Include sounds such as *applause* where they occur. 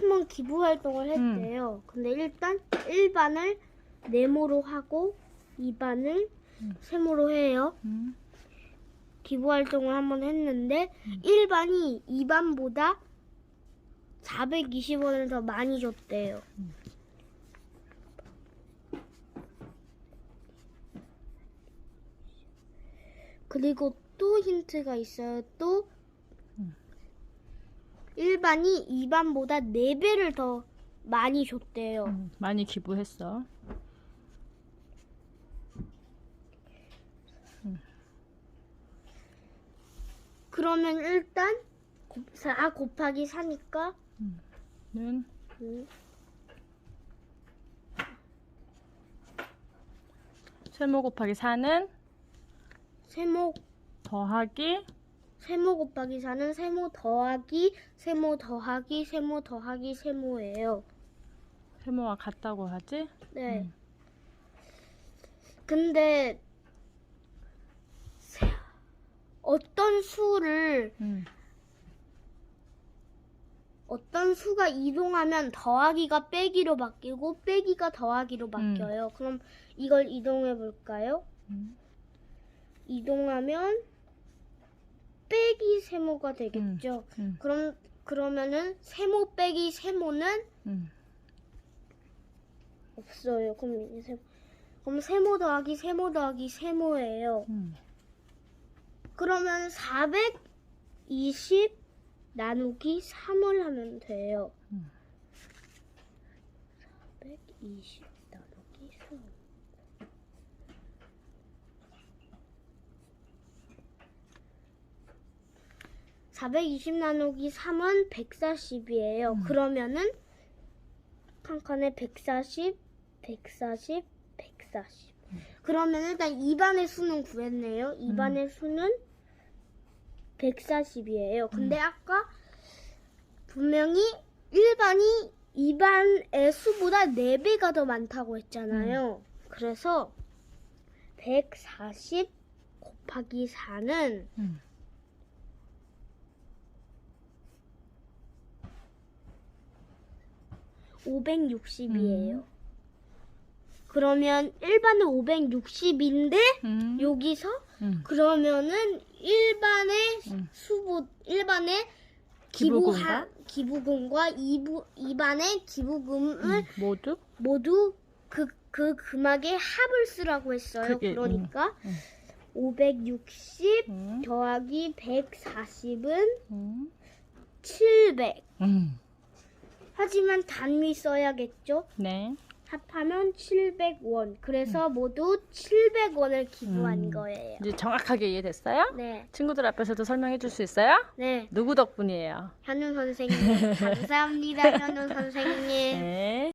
한번 기부 활동을 했대요. 근데 일단 1반을 네모로 하고 2반을 음. 세모로 해요. 음. 기부 활동을 한번 했는데 1반이 2반보다 420원을 더 많이 줬대요. 그리고 또 힌트가 있어요. 또 음. 1반이 2반보다 4배를 더 많이 줬대요. 음, 많이 기부했어. 그러면 일단 4 곱하기 4니까 는 세모 곱하기 4는 세모 더하기 세모 곱하기 4는 세모 더하기 세모 더하기 세모 더하기 세모예요. 세모와 같다고 하지? 네. 음. 근데 세- 어떤 수를 음. 어떤 수가 이동하면 더하기가 빼기로 바뀌고 빼기가 더하기로 바뀌어요. 그럼 이걸 이동해 볼까요? 음. 이동하면 세모가 되겠죠. 음. 그럼 그러면은 세모 빼기 세모는 음. 없어요. 그럼 세, 그럼 세모 더하기 세모 더하기 세모예요. 음. 그러면 그러면 420 나누기 3을 하면 돼요. 음. 420 나누기 3. (420) 나누기 3은 140이에요. 음. 그러면은 칸칸에 140, 140, 140. 그러면 일단 2반의 수는 구했네요. 2반의 수는 140이에요. 근데 아까 분명히 1반이 2반의 수보다 4배가 더 많다고 했잖아요. 그래서 140 곱하기 4는 음. 560이에요. 그러면 1반은 560인데 음. 여기서 음. 그러면은 일반의 음. 수보 일반의 기부금과? 기부금과 이부, 2반의 기부금을 음. 모두 모두 그, 그 금액의 합을 쓰라고 했어요. 그게, 그러니까 음. 560 음. 더하기 140은 음. 700. 음. 하지만 단위 써야겠죠? 네. 합하면 700원. 그래서 모두 700원을 기부한 음. 거예요. 이제 정확하게 이해됐어요? 네. 친구들 앞에서도 설명해 줄 수 있어요? 네. 누구 덕분이에요? 현우 선생님. *laughs* 감사합니다, 현우 선생님. 네.